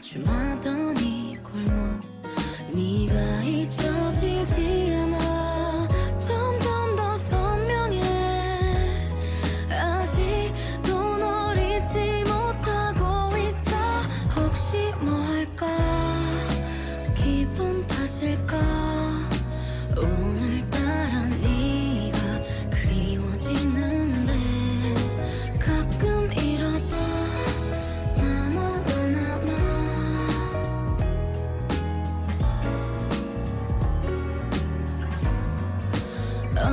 주마더니 골목. 네가 있죠.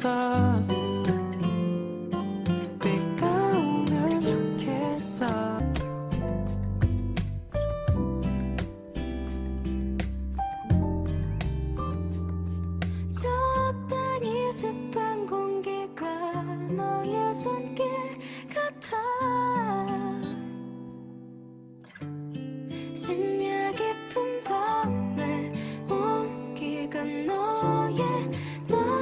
좋겠어 비가 오면 좋겠어. 적당히 습한 공기가 너의 손길 같아. 심야 깊은 밤에 온기가 너의 나